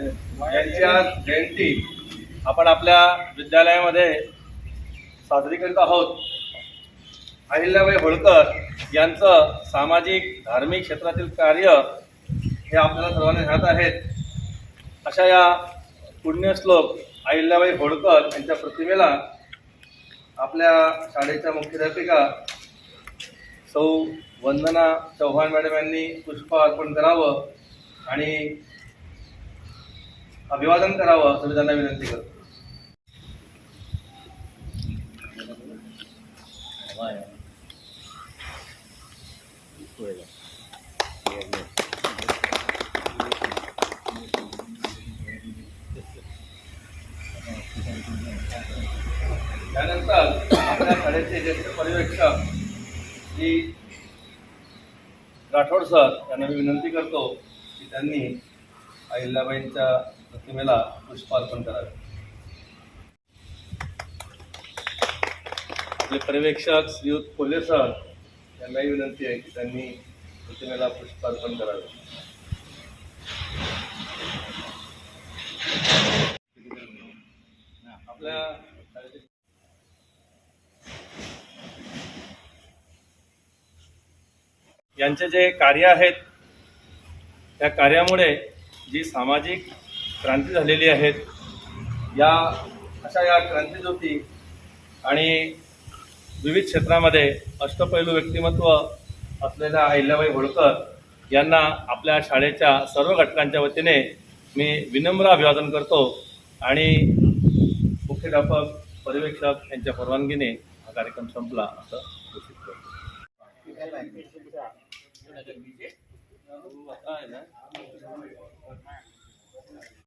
यांची आज जयंती आपण आपल्या विद्यालयामध्ये साजरी करीत आहोत. अहिल्याबाई होळकर यांचं सामाजिक धार्मिक क्षेत्रातील कार्य हे आपल्याला सर्वांना ध्यात आहेत. अशा या पुण्यश्लोक अहिल्याबाई होळकर यांच्या प्रतिमेला आपल्या शाळेच्या मुख्याध्यापिका सौ वंदना चव्हाण मॅडम यांनी पुष्प अर्पण करावं आणि अभिवादन करावं असं मी त्यांना विनंती करतो. त्यानंतर आपल्या शाळेचे ज्येष्ठ पर्यवेक्षक श्री राठोड सर यांना मी विनंती करतो की त्यांनी अहिल्याबाईंच्या प्रतिमेला पुष्प अर्पण करावे. आपले पर्यवेक्षक श्रीयुत कोल्हे सर यांनाही विनंती आहे की त्यांनी प्रतिमेला पुष्प अर्पण करावे. आपल्या यांचे जे कार्य आहेत त्या कार्यामुळे जी सामाजिक क्रांती झालेली आहेत. या अशा या क्रांतीज्योती आणि विविध क्षेत्रामध्ये अष्टपैलू व्यक्तिमत्व असलेल्या अहिल्याबाई होळकर यांना आपल्या शाळेच्या सर्व घटकांच्या वतीने मी विनम्र अभिवादन करतो आणि मुख्याध्यापक पर्यवेक्षक यांच्या परवानगीने हा कार्यक्रम संपला असं घोषित करतो.